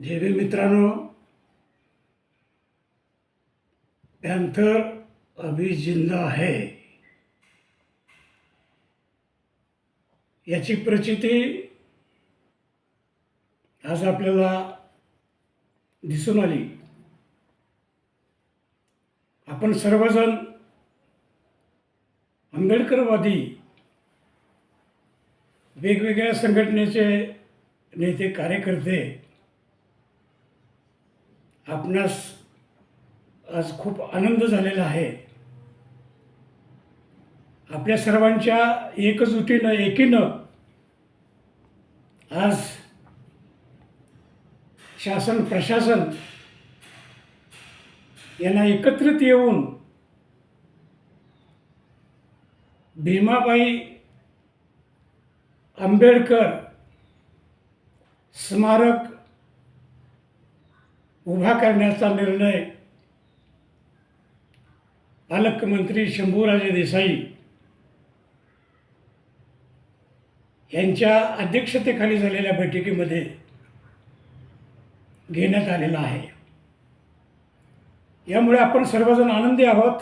JB मित्रांनो panther अभी जिंदा है याची प्रचिती आज आपल्याला दिसून आली. आपण सर्वजण आंबेडकरवादी वेगवेगळ्या संघटनेचे नेते कार्यकर्ते आपणास आज खूप आनंद झालेला आहे. आपल्या सर्वांच्या एकजुटीनं एकीनं आज शासन प्रशासन यांना एकत्रित येऊन भीमाबाई आंबेडकर स्मारक उभा करण्याचा निर्णय पालकमंत्री शंभूराजे देसाई यांच्या अध्यक्षतेखाली झालेल्या बैठकीमध्ये घेण्यात आलेला आहे. यामुळे आपण सर्वजण आनंदी आहोत.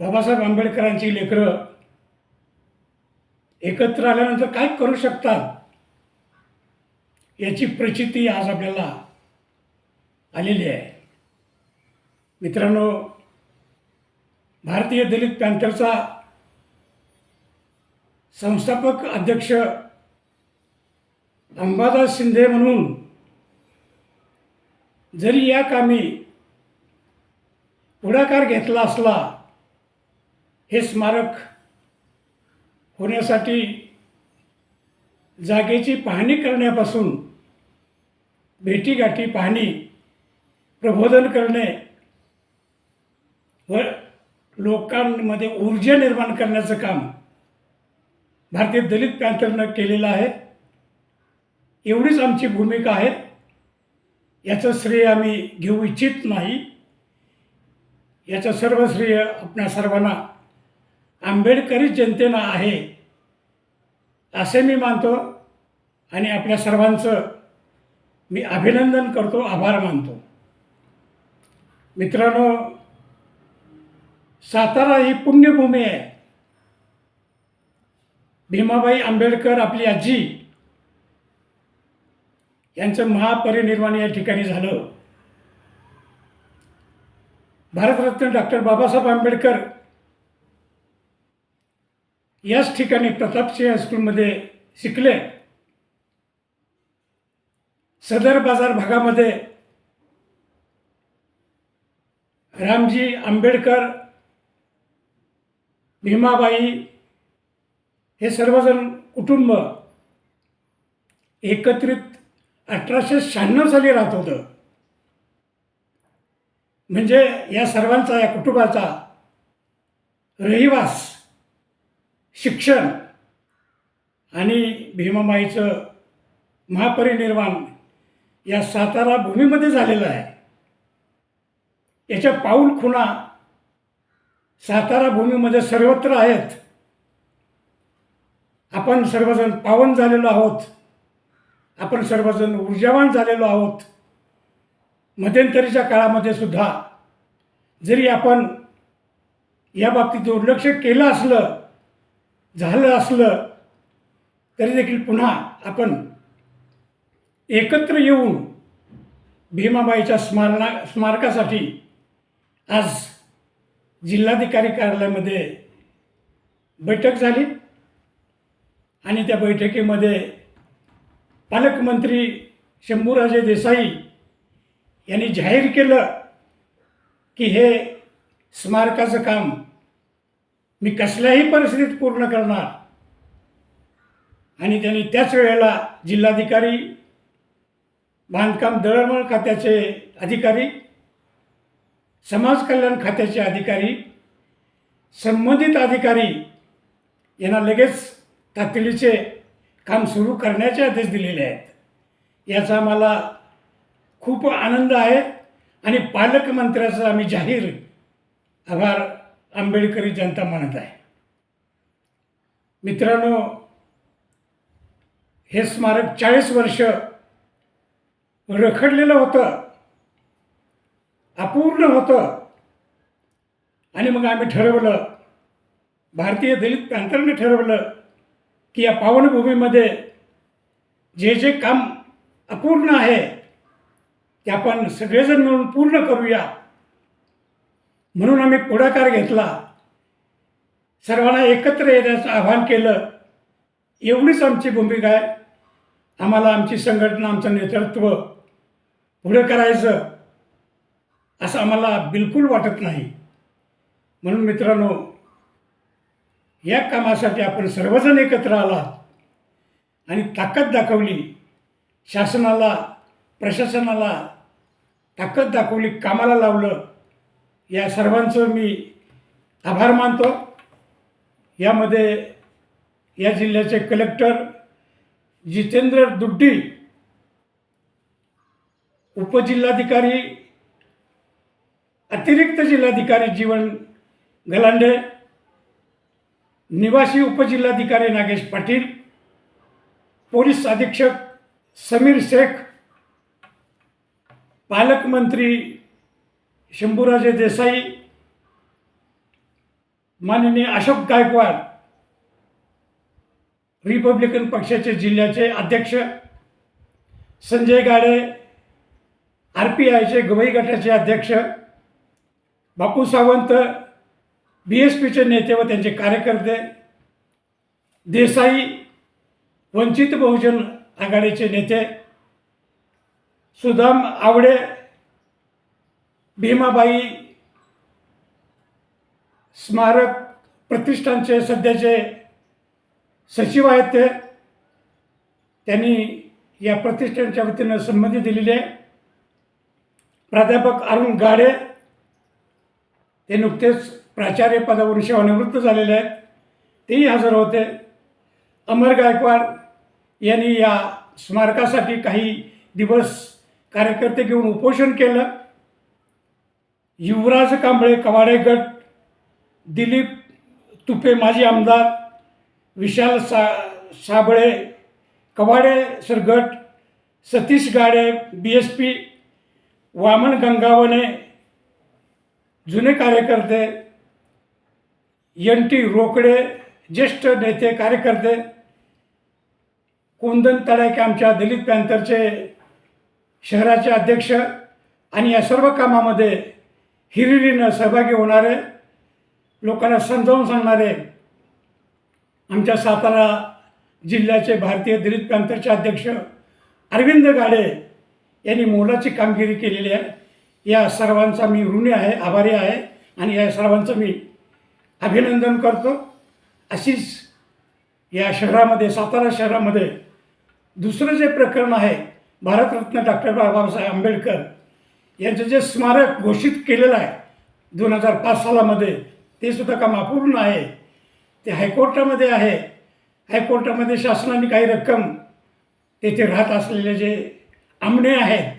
बाबासाहेब आंबेडकरांची लेकरं एकत्र आल्यानंतर काय करू शकतात? याची प्रचिती आज आपल्याला आलेली आहे. मित्रांनो भारतीय दलित पॅन्थरचा संस्थापक अध्यक्ष अंबादास शिंदे म्हणून जरी या कामी पुढाकार घेतला असला हे स्मारक होण्यासाठी जागेची पाहणी करण्यापासून भेटीगाठी पाहणी प्रबोधन करणे व लोकांमध्ये ऊर्जा निर्माण करण्याचं काम भारतीय दलित पॅन्थरनं केलेलं आहे. एवढीच आमची भूमिका आहे. याचं श्रेय आम्ही घेऊ इच्छित नाही. याचं सर्व श्रेय आपल्या सर्वांना आंबेडकरी जनतेनं आहे असे मी मानतो. आणि आपल्या सर्वांचं मी अभिनंदन करतो आभार मानतो. मित्रांनो सातारा ही पुण्यभूमी आहे. भीमाबाई आंबेडकर आपली आजी यांचं महापरिनिर्वाण या ठिकाणी झालं. भारतरत्न डॉक्टर बाबासाहेब आंबेडकर याच ठिकाणी प्रतापसिंह हायस्कूलमध्ये शिकले. सदर बाजार भागामध्ये रामजी आंबेडकर भीमाबाई हे सर्वजण कुटुंब एकत्रित अठराशे शहाण्णव साली राहत होतं. म्हणजे या सर्वांचा या कुटुंबाचा रहिवास शिक्षण आणि भीमाबाईचं महापरिनिर्वाण या सातारा भूमीमध्ये झालेला आहे. याच्या पाऊल खुणा सातारा भूमीमध्ये सर्वत्र आहेत. आपण सर्वजण पावन झालेलो आहोत. आपण सर्वजण ऊर्जावान झालेलो आहोत. मध्यंतरीच्या काळामध्ये सुद्धा जरी आपण या बाबतीत दुर्लक्ष केलं असलं झालं असलं तरी देखील पुन्हा आपण एकत्र येऊन भीमाबाईच्या स्मारणा स्मारकासाठी आज जिल्हाधिकारी कार्यालयामध्ये बैठक झाली. आणि त्या बैठकीमध्ये पालकमंत्री शंभूराजे देसाई यांनी जाहीर केलं की हे स्मारकाचं काम मी कसल्याही परिस्थितीत पूर्ण करणार. आणि त्यांनी त्याच वेळेला जिल्हाधिकारी बांधकाम दळणवळण खात्याचे अधिकारी समाज कल्याण खात्याचे अधिकारी संबंधित अधिकारी यांना लगेच तातडीचे काम सुरू करण्याचे आदेश दिलेले आहेत. याचा मला खूप आनंद आहे आणि पालकमंत्र्याचा आम्ही जाहीर आभार आंबेडकरी जनता मानत आहे. मित्रांनो हे स्मारक चाळीस वर्ष रखडलेलं होतं. अपूर्ण होतं. आणि मग आम्ही ठरवलं भारतीय दलित पॅंथरने ठरवलं की या पावनभूमीमध्ये जे जे काम अपूर्ण आहे ते आपण सगळेजण मिळून पूर्ण करूया. म्हणून आम्ही पुढाकार घेतला. सर्वांना एकत्र येण्याचं आवाहन केलं. एवढीच आमची भूमिका आहे. आम्हाला आमची संघटना आमचं नेतृत्व पुढं करायचं असं आम्हाला बिलकुल वाटत नाही. म्हणून मित्रांनो या कामासाठी आपण सर्वजण एकत्र आलात आणि ताकद दाखवली. शासनाला प्रशासनाला ताकद दाखवली कामाला लावलं. या सर्वांचं मी आभार मानतो. यामध्ये या जिल्ह्याचे कलेक्टर जितेंद्र दुड्डी उपजिल्हाधिकारी अतिरिक्त जिल्हाधिकारी जीवन गलांडे निवासी उपजिल्हाधिकारी नागेश पाटील पोलीस अधीक्षक समीर शेख पालकमंत्री शंभूराजे देसाई माननीय अशोक गायकवाड रिपब्लिकन पक्षाचे जिल्ह्याचे अध्यक्ष संजय गाडे आर पी आयचे गवई गटाचे अध्यक्ष बापू सावंत बी एस पीचे नेते व त्यांचे कार्यकर्ते देसाई वंचित बहुजन आघाडीचे नेते सुदाम आवडे भीमाबाई स्मारक प्रतिष्ठानचे सध्याचे सचिव आहेत ते. त्यांनी या प्रतिष्ठानच्या वतीनं संमती दिलेली आहे. प्राध्यापक अरुण गाडे ते नुकतेच प्राचार्य पदावरून सेवानिवृत्त झालेले आहेत. तेही हजर होते. अमर गायकवाड यांनी या स्मारकासाठी काही दिवस कार्यकर्ते घेऊन उपोषण केलं. युवराज कांबळे कवाडे गट दिलीप तुपे माजी आमदार विशाल सा Sable Kawade Sargat Satish Gade B S P Waman Gangawane जुने कार्यकर्ते एन टी रोकडे ज्येष्ठ नेते कार्यकर्ते कुंदन तडाके आमच्या दलित पॅन्थरचे शहराचे अध्यक्ष आणि या सर्व कामामध्ये हिरिरीनं सहभागी होणारे लोकांना समजावून सांगणारे आमच्या सातारा जिल्ह्याचे भारतीय दलित पॅन्थरचे अध्यक्ष अरविंद गाडे यांनी मोलाची कामगिरी केलेली आहे. या सर्वांचा मी ऋणी आहे आभारी आहे आणि या सर्वांचं मी अभिनंदन करतो. अशीच या शहरामध्ये सातारा शहरामध्ये दुसरं जे प्रकरण आहे भारतरत्न डॉक्टर बाबासाहेब आंबेडकर यांचं जे स्मारक घोषित केलेलं आहे दोन हजार पाच सालामध्ये ते सुद्धा काम अपूर्ण आहे. ते हायकोर्टामध्ये आहे. हायकोर्टामध्ये शासनाने काही रक्कम तेथे राहत असलेले जे आमणे आहेत.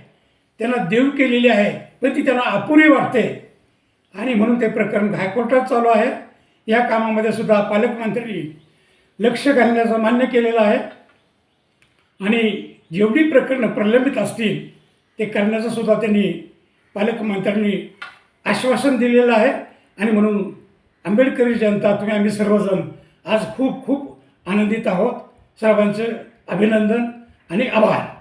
त्यांना देऊ केलेली आहे पण ती त्यांना अपुरी वाटते. आणि म्हणून ते प्रकरण हायकोर्टात चालू आहे. या कामामध्ये सुद्धा पालकमंत्री लक्ष घालण्याचं मान्य केलेलं आहे. आणि जेवढी प्रकरणं प्रलंबित असतील ते करण्याचं सुद्धा त्यांनी पालकमंत्र्यांनी आश्वासन दिलेलं आहे. आणि म्हणून आंबेडकरी जनता तुम्ही आम्ही सर्वजण आज खूप खूप आनंदित आहोत. सर्वांचं अभिनंदन आणि आभार.